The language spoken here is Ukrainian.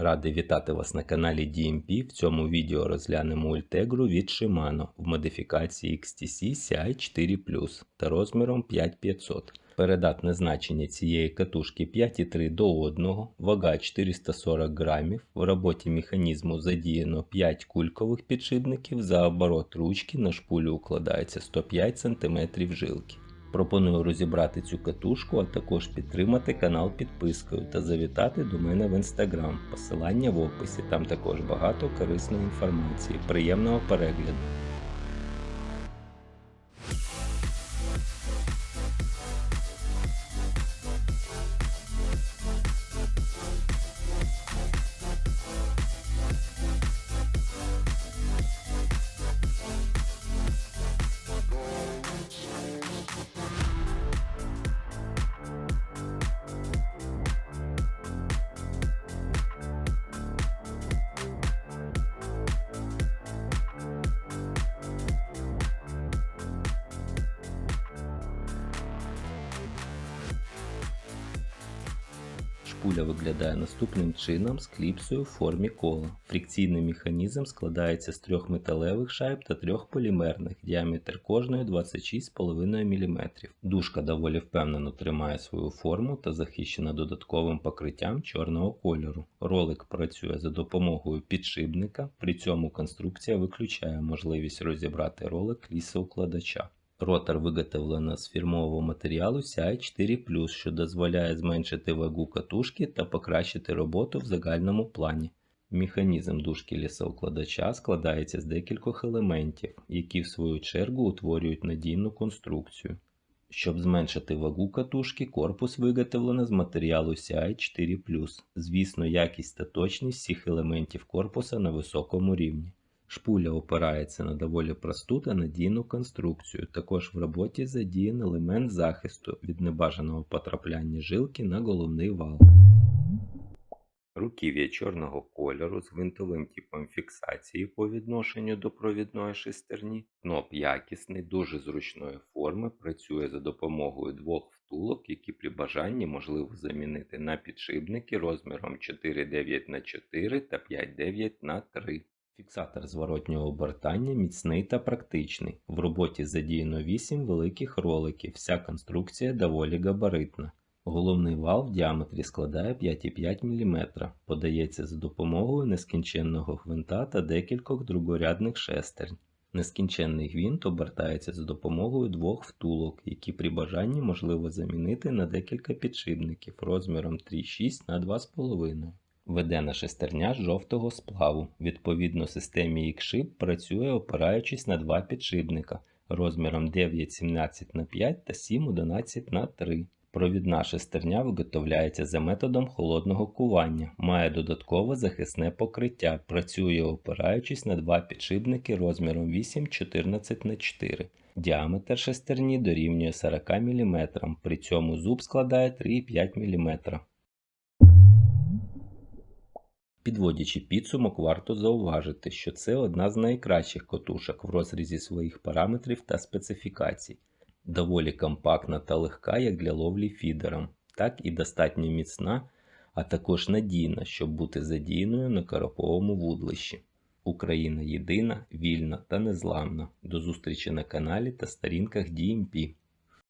Радий вітати вас на каналі DMP. В цьому відео розглянемо Ultegra від Shimano в модифікації XTC CI4 та розміром 5500. Передатне значення цієї катушки 5,3 до 1, вага 440 грамів. В роботі механізму задіяно 5 кулькових підшипників, за оборот ручки на шпулю укладається 105 см жилки. Пропоную розібрати цю катушку, а також підтримати канал підпискою та завітати до мене в інстаграм. Посилання в описі. Там також багато корисної інформації. Приємного перегляду. Шпуля виглядає наступним чином з кліпсою в формі кола. Фрикційний механізм складається з трьох металевих шайб та трьох полімерних, діаметр кожної 26,5 мм. Дужка доволі впевнено тримає свою форму та захищена додатковим покриттям чорного кольору. Ролик працює за допомогою підшипника, при цьому конструкція виключає можливість розібрати ролик лісоукладача. Ротор виготовлено з фірмового матеріалу CI4+, що дозволяє зменшити вагу катушки та покращити роботу в загальному плані. Механізм дужки лісоукладача складається з декількох елементів, які в свою чергу утворюють надійну конструкцію. Щоб зменшити вагу катушки, корпус виготовлено з матеріалу CI4+. Звісно, якість та точність всіх елементів корпуса на високому рівні. Шпуля опирається на доволі просту та надійну конструкцію. Також в роботі задіян елемент захисту від небажаного потрапляння жилки на головний вал. Руків'я чорного кольору з гвинтовим типом фіксації по відношенню до провідної шестерні. Кноп якісний, дуже зручної форми, працює за допомогою двох втулок, які при бажанні можливо замінити на підшипники розміром 4,9х4 та 5,9х3. Фіксатор зворотнього обертання міцний та практичний. В роботі задіяно 8 великих роликів, вся конструкція доволі габаритна. Головний вал в діаметрі складає 5,5 мм, подається за допомогою нескінченного гвинта та декількох другорядних шестернь. Нескінченний гвинт обертається за допомогою двох втулок, які при бажанні можливо замінити на декілька підшипників розміром 3,6 на 2,5 Ведена шестерня жовтого сплаву. Відповідно системі X-Ship працює опираючись на два підшипника розміром 9,17 на 5 та 7,11 на 3. Провідна шестерня виготовляється за методом холодного кування, має додаткове захисне покриття, працює опираючись на два підшипники розміром 8,14 на 4. Діаметр шестерні дорівнює 40 мм, при цьому зуб складає 3,5 мм. Підводячи підсумок, варто зауважити, що це одна з найкращих котушок в розрізі своїх параметрів та специфікацій. Доволі компактна та легка як для ловлі фідером, так і достатньо міцна, а також надійна, щоб бути задіяною на карповому вудлищі. Україна єдина, вільна та незламна. До зустрічі на каналі та сторінках DMP.